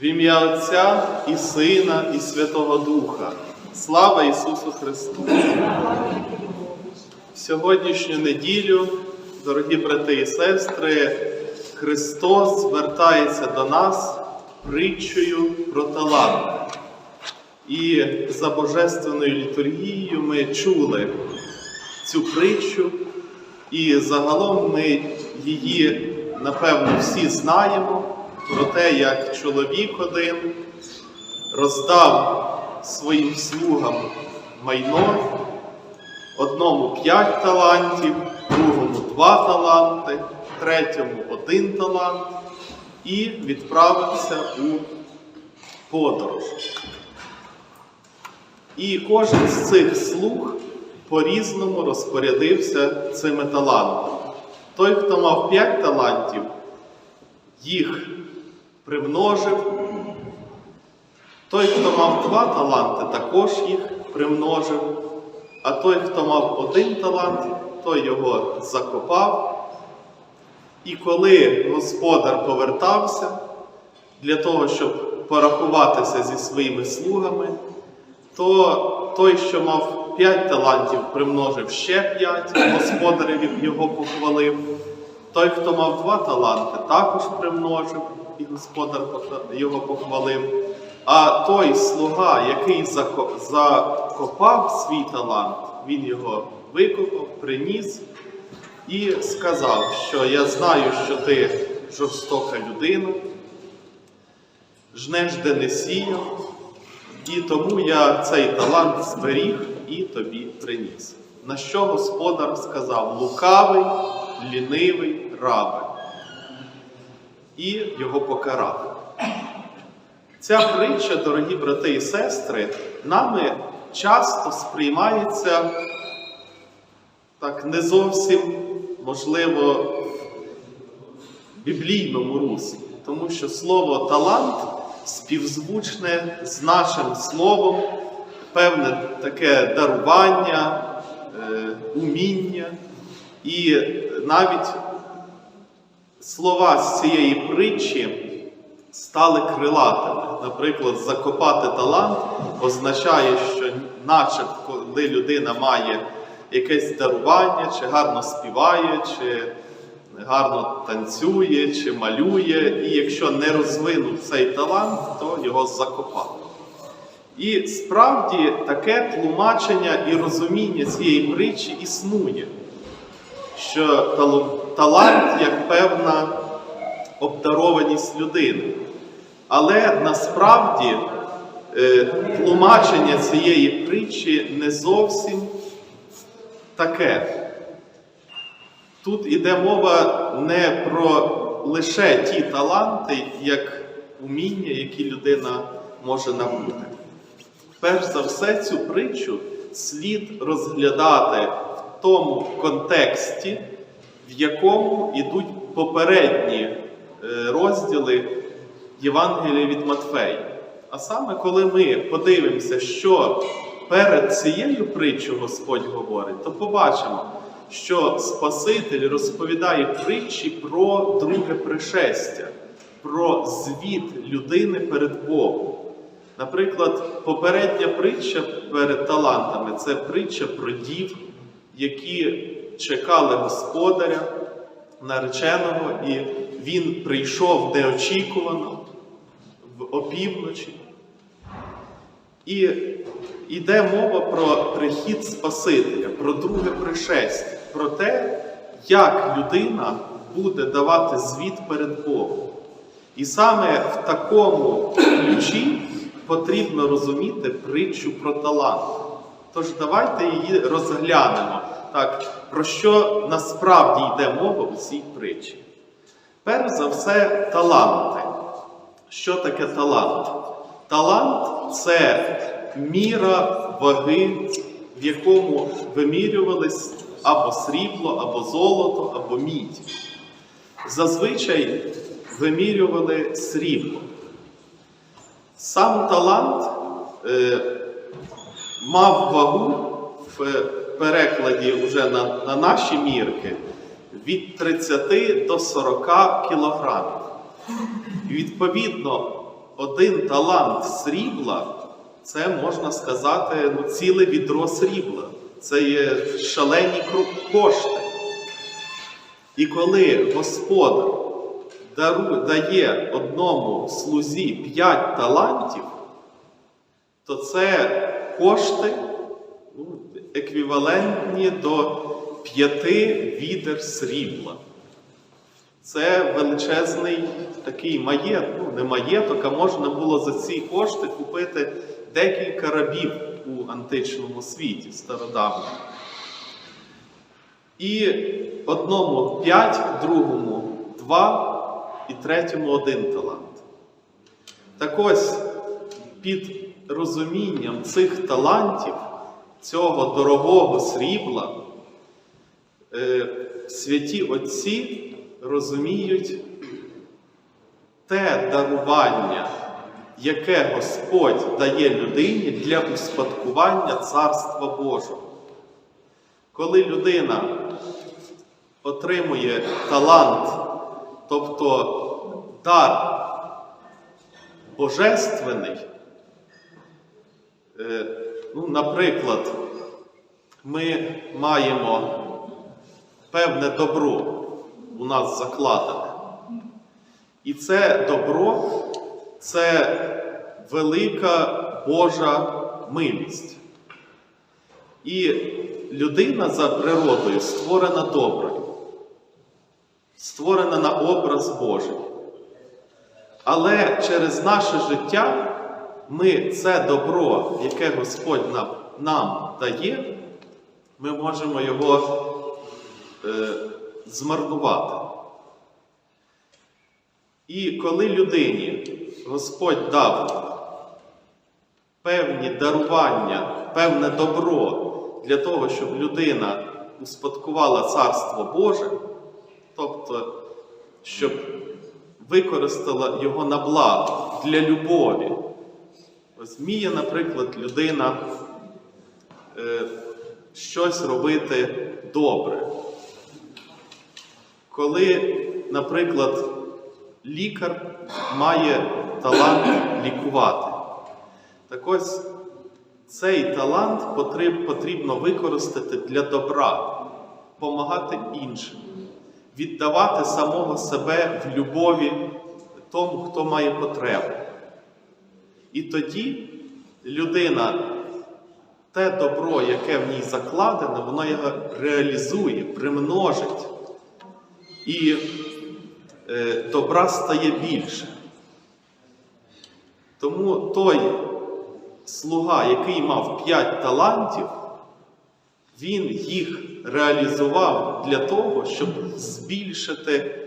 В ім'я Отця і Сина, і Святого Духа. Слава Ісусу Христу! В сьогоднішню неділю, дорогі брати і сестри, Христос звертається до нас притчею про талант. І за Божественною літургією ми чули цю притчу, і загалом ми її, напевно, всі знаємо про те, як чоловік один роздав своїм слугам майно, одному п'ять талантів, другому два таланти, третьому один талант і відправився у подорож. І кожен з цих слуг по-різному розпорядився цими талантами. Той, хто мав п'ять талантів, їх примножив. Той, хто мав два таланти, також їх примножив. А той, хто мав один талант, той його закопав. І коли господар повертався для того, щоб порахуватися зі своїми слугами, то той, що мав п'ять талантів, примножив ще п'ять, господареві його похвалив. Той, хто мав два таланти, також примножив, і господар його похвалив. А той слуга, який закопав свій талант, він його викопав, приніс і сказав, що я знаю, що ти жорстока людина, жнеш де не сіяв, і тому я цей талант зберіг і тобі приніс. На що господар сказав лукавий, лінивий рабе, і його покарав. Ця притча, дорогі брати і сестри, нами часто сприймається так не зовсім, можливо, в біблійному руслі, тому що слово талант співзвучне з нашим словом, певне таке дарування, е, уміння. І навіть слова з цієї притчі стали крилатими. Наприклад, закопати талант означає, що начебто, коли людина має якесь дарування, чи гарно співає, чи гарно танцює, чи малює, і якщо не розвинув цей талант, то його закопали. І справді таке тлумачення і розуміння цієї притчі існує, що талант як певна обдарованість людини. Але насправді е, тлумачення цієї притчі не зовсім таке. Тут іде мова не про лише ті таланти, як уміння, які людина може набути. Перш за все, цю притчу слід розглядати в тому контексті, в якому йдуть попередні е, розділи Євангелія від Матфея. А саме, коли ми подивимося, що перед цією притчою Господь говорить, то побачимо, що Спаситель розповідає притчі про друге пришестя, про звіт людини перед Богом. Наприклад, попередня притча перед талантами це притча про дів, які чекали господаря, нареченого, і він прийшов неочікувано в опівночі. І йде мова про прихід Спасителя, про друге пришестя, про те, як людина буде давати звіт перед Богом. І саме в такому ключі потрібно розуміти притчу про талант. Тож давайте її розглянемо, так, про що насправді йде мова у цій притчі. Перш за все, таланти. Що таке талант? Талант це міра ваги, в якому вимірювались або срібло, або золото, або мідь. Зазвичай вимірювали срібло. Сам талант е, мав вагу в перекладі вже на, на наші мірки від 30 до 40 кілограмів. Відповідно, один талант срібла це можна сказати ну, ціле відро срібла. Це є шалені кошти. І коли Господар дару- дає одному слузі п'ять талантів, то це кошти ну, еквівалентні до п'яти відер срібла. Це величезний такий маєток, ну не маєток, а можна було за ці кошти купити декілька рабів у античному світі стародавньому. І одному п'ять, другому два і третьому один талант. Так ось під розумінням цих талантів, цього дорогого срібла, е, святі отці розуміють те дарування, яке Господь дає людині для успадкування Царства Божого. Коли людина отримує талант, тобто дар божественний, е, ну, наприклад, ми маємо певне добро у нас закладене. І це добро це велика Божа милість. І людина за природою створена доброю, створена на образ Божий. Але через наше життя ми це добро, яке Господь нам, нам дає, ми можемо його е, змарнувати. І коли людині Господь дав певні дарування, певне добро для того, щоб людина успадкувала Царство Боже, тобто, щоб використала його на благо для любові. Вміє, наприклад, людина е, щось робити добре. Коли, наприклад, лікар має талант лікувати. Так ось цей талант потрібно використати для добра, допомагати іншим, віддавати самого себе в любові тому, хто має потребу. І тоді людина, те добро, яке в ній закладене, воно його реалізує, примножить. І добра стає більше. Тому той слуга, який мав п'ять талантів, він їх реалізував для того, щоб збільшити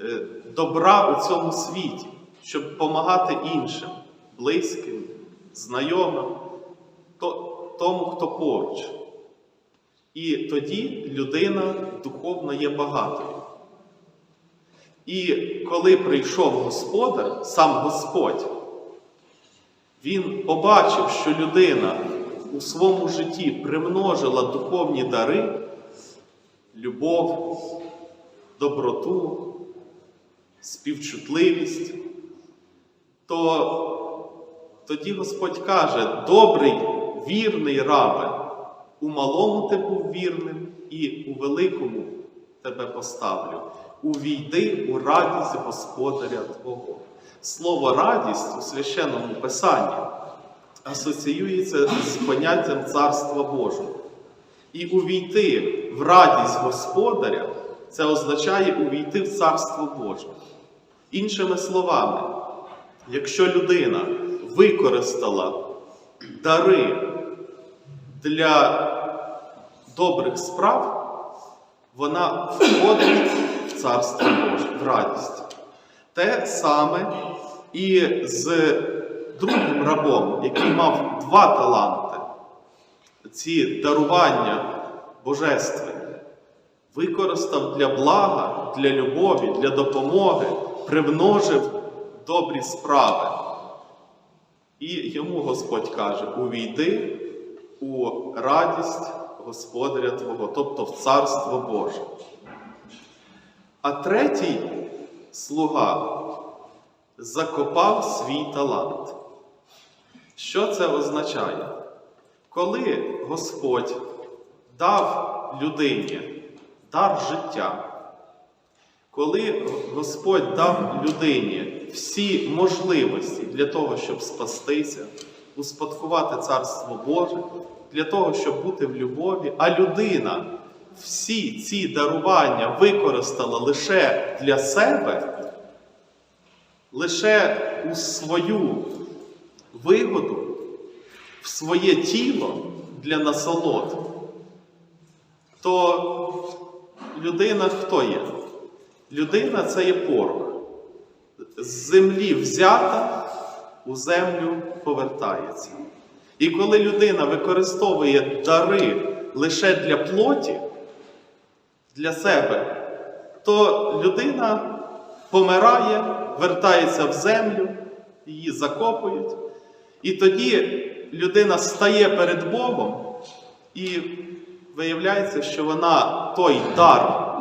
е, добра у цьому світі, щоб допомагати іншим, близьким, знайомим, тому, хто поруч. І тоді людина духовно є багатою. І коли прийшов Господар, сам Господь, він побачив, що людина у своєму житті примножила духовні дари, любов, доброту, співчутливість, то тоді Господь каже: добрий, вірний рабе, у малому ти був вірним, і у великому тебе поставлю. Увійди у радість Господаря Твого. Слово радість у священному писанні асоціюється з поняттям Царства Божого. І увійти в радість Господаря це означає увійти в Царство Боже. Іншими словами, якщо людина використала дари для добрих справ, вона входить Царство Боже, в радість. Те саме і з другим рабом, який мав два таланти, ці дарування божественні, використав для блага, для любові, для допомоги, примножив добрі справи. І йому Господь каже: увійди у радість Господаря Твого, тобто в Царство Боже. А третій слуга закопав свій талант. Що це означає? Коли Господь дав людині дар життя, коли Господь дав людині всі можливості для того, щоб спастися, успадкувати Царство Боже, для того, щоб бути в любові, а людина всі ці дарування використала лише для себе, лише у свою вигоду, в своє тіло для насолод, то людина хто є? Людина це є порох. З землі взята, у землю повертається. І коли людина використовує дари лише для плоті, для себе, то людина помирає, вертається в землю, її закопують. І тоді людина стає перед Богом і виявляється, що вона той дар,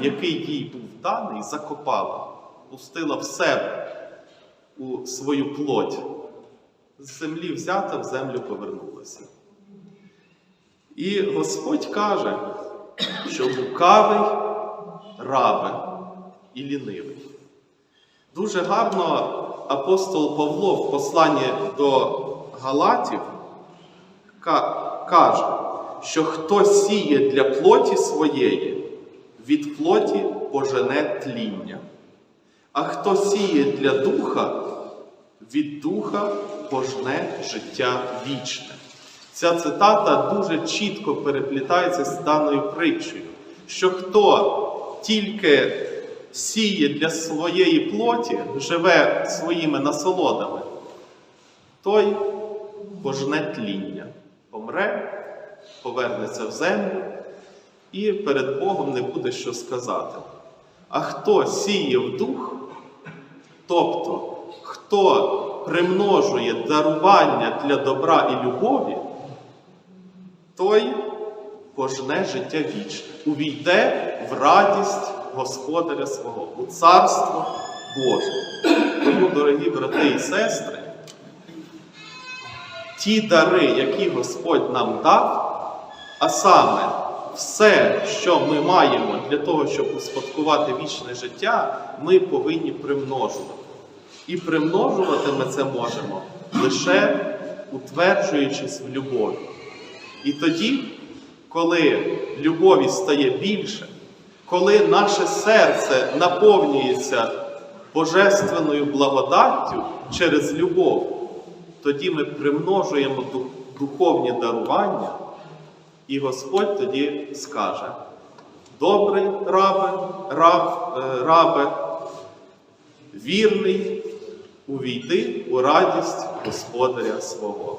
який їй був даний, закопала, пустила в себе у свою плоть. З землі взята, в землю повернулася. І Господь каже, що лукавий рабе і лінивий. Дуже гарно апостол Павло в посланні до Галатів каже, що хто сіє для плоті своєї, від плоті пожене тління, а хто сіє для духа, від духа пожне життя вічне. Ця цитата дуже чітко переплітається з даною притчею, що хто тільки сіє для своєї плоті, живе своїми насолодами, той пожне тління, помре, повернеться в землю і перед Богом не буде що сказати. А хто сіє в дух, тобто хто примножує дарування для добра і любові, той пожне життя вічне, увійде в радість Господаря свого, у Царство Боже. Тому, дорогі брати і сестри, ті дари, які Господь нам дав, а саме все, що ми маємо для того, щоб успадкувати вічне життя, ми повинні примножувати. І примножувати ми це можемо лише утверджуючись в любові. І тоді, коли любові стає більше, коли наше серце наповнюється божественною благодаттю через любов, тоді ми примножуємо духовні дарування, і Господь тоді скаже: добрий рабе, раб, е, рабе, вірний, увійди у радість Господаря свого.